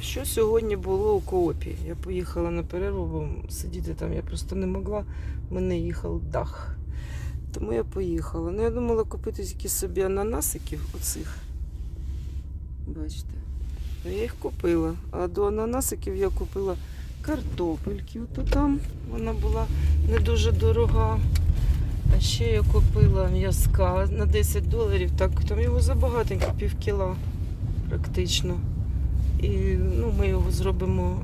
Що сьогодні було у коопі? Я поїхала на перерву, бо сидіти там я просто не могла. Мене їхав дах. Тому я поїхала. Ну, я думала купити тільки собі ананасиків оцих. Бачите. Ну, я їх купила. А до ананасиків я купила картопельки. Ото там вона була не дуже дорога. А ще я купила м'язка на 10 доларів. Так, там його забагатенько, пів кіла практично. І ну, ми його зробимо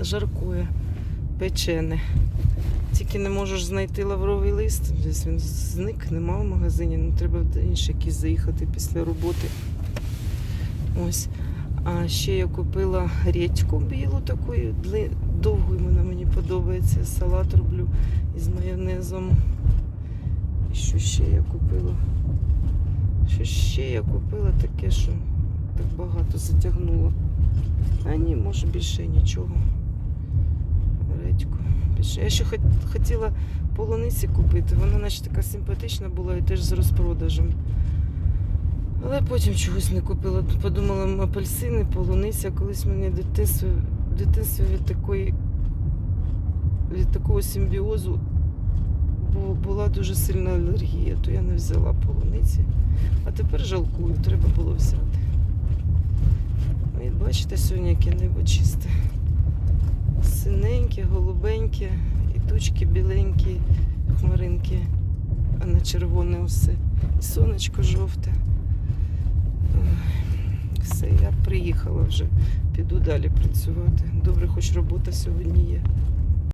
е, жаркое, печене. Тільки не можеш знайти лавровий лист. Десь він зник, нема в магазині. Ну, треба в інший якийсь заїхати після роботи. Ось. А ще я купила редьку білу таку, довгу вона мені подобається. Салат роблю із майонезом. І Що ще я купила? Що ще я купила таке, що так затягнуло. А ні, може більше нічого. Редьку. Більше. Я ще хотіла полуниці купити. Вона наче така симпатична була і теж з розпродажем. Але потім чогось не купила. Подумала, апельсини, полуниця. Колись мені в дитинстві від такої від такого симбіозу бу- була дуже сильна алергія, то я не взяла полуниці. А тепер жалкую, треба було взяти. Бачите, сьогодні яке небо чисте. Синеньке, голубеньке, і тучки біленькі, хмаринки, а на червоне усе. І сонечко жовте. Все, я приїхала вже, піду далі працювати. Добре, хоч робота сьогодні є.